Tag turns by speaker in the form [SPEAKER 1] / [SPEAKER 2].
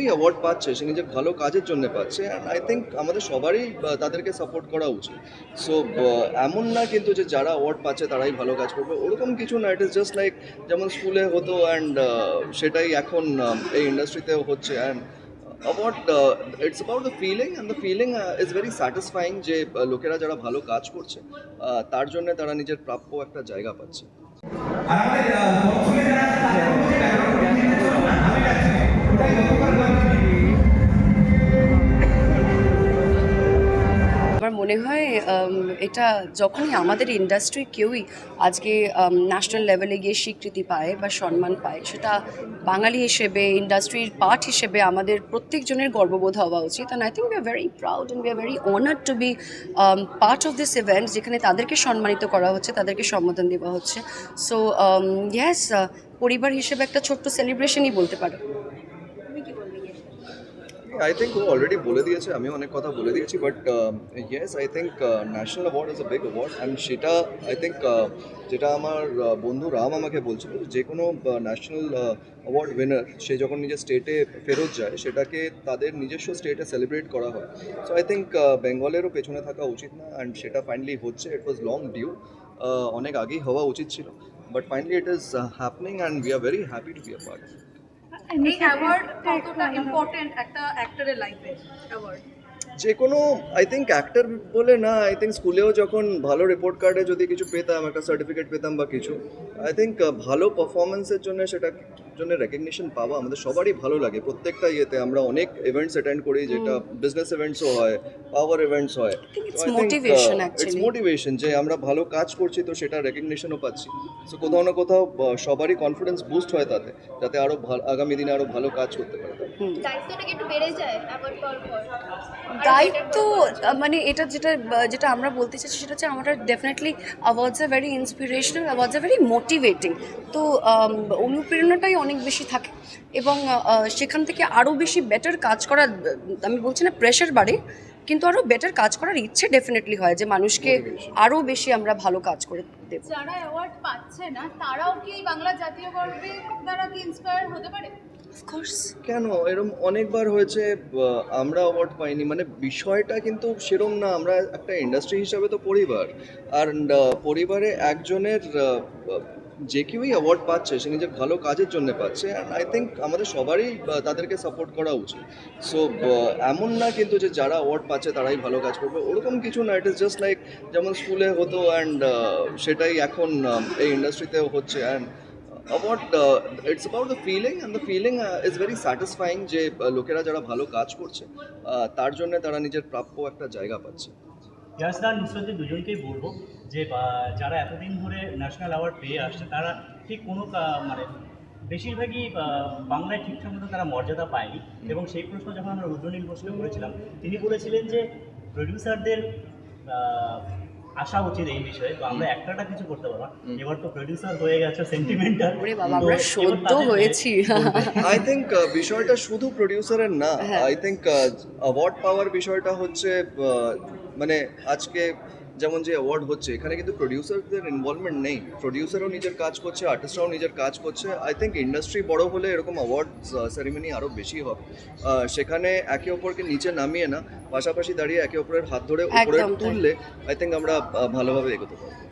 [SPEAKER 1] কেউই অ্যাওয়ার্ড পাচ্ছে সে নিজের ভালো কাজের জন্য পাচ্ছে অ্যান্ড আই থিঙ্ক আমাদের সবারই তাদেরকে সাপোর্ট করা উচিত সো এমন না কিন্তু যে যারা অ্যাওয়ার্ড পাচ্ছে তারাই ভালো কাজ করবে ওরকম কিছু না ইট ইস জাস্ট লাইক যেমন স্কুলে হতো অ্যান্ড সেটাই এখন এই ইন্ডাস্ট্রিতেও হচ্ছে and award it's about the feeling and the feeling is very satisfying যে লোকেরা যারা ভালো কাজ করছে তার জন্য তারা নিজের প্রাপ্য একটা জায়গা পাচ্ছে
[SPEAKER 2] এটা যখনই আমাদের ইন্ডাস্ট্রি কেউই আজকে ন্যাশনাল লেভেলে গিয়ে স্বীকৃতি পায় বা সম্মান পায়, সেটা বাঙালি হিসেবে ইন্ডাস্ট্রির পার্ট হিসেবে আমাদের প্রত্যেকজনের গর্ববোধ হওয়া উচিত। And I think we are very proud and we are very honoured to be part of this event যেখানে তাদেরকে সম্মানিত করা হচ্ছে, তাদেরকে সম্বোধন দেওয়া হচ্ছে। সো ইয়েস পরিবার হিসেবে একটা ছোট্ট সেলিব্রেশনই বলতে পারো।
[SPEAKER 1] আই থিঙ্ক ও অলরেডি বলে দিয়েছে আমি অনেক কথা বলে দিয়েছি but yes I think national award is a big award and সেটা আই থিঙ্ক যেটা আমার বন্ধু রাম আমাকে বলছিল যে কোনো ন্যাশনাল অ্যাওয়ার্ড উইনার সে যখন নিজের স্টেটে ফেরত যায়, সেটাকে তাদের নিজস্ব স্টেটে সেলিব্রেট করা হয়। সো আই থিঙ্ক বেঙ্গলেরও পেছনে থাকা উচিত না অ্যান্ড সেটা ফাইনালি হচ্ছে ইট ওয়াজ লং ডিউ অনেক আগেই হওয়া উচিত ছিল। But finally it is happening and we are very happy to be a part
[SPEAKER 3] এই অ্যাওয়ার্ড কতটা ইম্পর্টেন্ট একটা অ্যাক্টরের লাইফে অ্যাওয়ার্ড
[SPEAKER 1] যে কোনো আই থিঙ্ক অ্যাক্টর বলে না আই থিঙ্ক স্কুলেও যখন ভালো রিপোর্ট কার্ডে যদি কিছু পেতাম একটা সার্টিফিকেট পেতাম বা কিছু আই থিঙ্ক ভালো পারফরমেন্সের জন্য সেটা জন্য রেকগনিশন পাওয়া আমাদের সবারই ভালো লাগে। প্রত্যেকটা ইয়েতে আমরা অনেক ইভেন্টস অ্যাটেন্ড করি যেটা বিজনেস ইভেন্টসও হয় পাওয়ার ইভেন্টস হয়। ইটস মোটিভেশন যে আমরা ভালো কাজ করছি তো সেটা রেকগনিশনও পাচ্ছি। সো কোথাও না কোথাও সবারই কনফিডেন্স বুস্ট হয় তাতে যাতে আরও ভালো আগামী দিনে আরও ভালো কাজ করতে পর
[SPEAKER 2] দায়িত্ব মানে এটা যেটা যেটা আমরা বলতে চাইছি সেটা হচ্ছে আমরা definitely awards are very inspirational awards are very motivating তো অনুপ্রেরণাটাই অনেক বেশি থাকে। এবং সেখান থেকে আরও বেশি বেটার কাজ করার আমি বলছি না প্রেশার বাড়ে কিন্তু আরও বেটার কাজ করার ইচ্ছে ডেফিনেটলি হয় যে মানুষকে আরও বেশি আমরা ভালো কাজ করে দেবো।
[SPEAKER 3] যারা অ্যাওয়ার্ড পাচ্ছে না তারাও কি এই বাংলা জাতীয় গর্বে দ্বারা কি ইন্সপায়ার হতে পারে?
[SPEAKER 1] কেন? এরম অনেকবার হয়েছে আমরা অ্যাওয়ার্ড পাইনি। মানে বিষয়টা কিন্তু সেরম না আমরা একটা ইন্ডাস্ট্রি হিসাবে তো পরিবার। আর পরিবারে একজনের যে কেউই অ্যাওয়ার্ড পাচ্ছে, সে নিজের ভালো কাজের জন্য পাচ্ছে অ্যান্ড আই থিঙ্ক আমাদের সবারই তাদেরকে সাপোর্ট করা উচিত। সো এমন না কিন্তু যে যারা অ্যাওয়ার্ড পাচ্ছে, তারাই ভালো কাজ করবে। ওরকম কিছু না ইট ইস জাস্ট লাইক যেমন স্কুলে হতো অ্যান্ড সেটাই এখন এই ইন্ডাস্ট্রিতেও হচ্ছে and award it's about the feeling and the feeling is very satisfying যে লোকেরা যারা ভালো কাজ করছে তার জন্য তারা নিজের প্রাপ্য একটা জায়গা পাচ্ছে।
[SPEAKER 4] ইয়াসদান নুসরতদের দুজনকেই বলব যে যারা এতদিন ধরে ন্যাশনাল অ্যাওয়ার্ড পেয়ে আসছে তারা ঠিক কোনো মানে বেশিরভাগই বাংলায় ঠিকঠাক মতো তারা মর্যাদা পায়নি। এবং সেই প্রশ্ন যখন আমরা রুদ্রনীল ঘোষকে করেছিলাম তিনি বলেছিলেন যে প্রডিউসারদের আসা উচিত এই বিষয়ে তো আমরা একটাটা কিছু করতে পারব এবার তো প্রডিউসার হয়ে গেছে সেন্টিমেন্টাল
[SPEAKER 2] ওরে বাবা আমরা সদ্য হয়েছি।
[SPEAKER 1] আই থিংক বিষয়টা শুধু প্রডিউসারের না। আই থিংক অ্যাওয়ার্ড পাওয়ার বিষয়টা হচ্ছে আহ, মানে আজকে যেমন যে অ্যাওয়ার্ড হচ্ছে এখানে কিন্তু প্রডিউসারদের ইনভলভমেন্ট নেই। প্রডিউসারও নিজের কাজ করছে আর্টিস্টরাও নিজের কাজ করছে। আই থিঙ্ক ইন্ডাস্ট্রি বড় হলে এরকম অ্যাওয়ার্ড সেরিমনি আরও বেশি হবে। সেখানে একে অপরকে নিচে নামিয়ে না পাশাপাশি দাঁড়িয়ে একে অপরের হাত ধরে উপরে তুললে আই থিঙ্ক আমরা ভালোভাবে এগোতে পারব।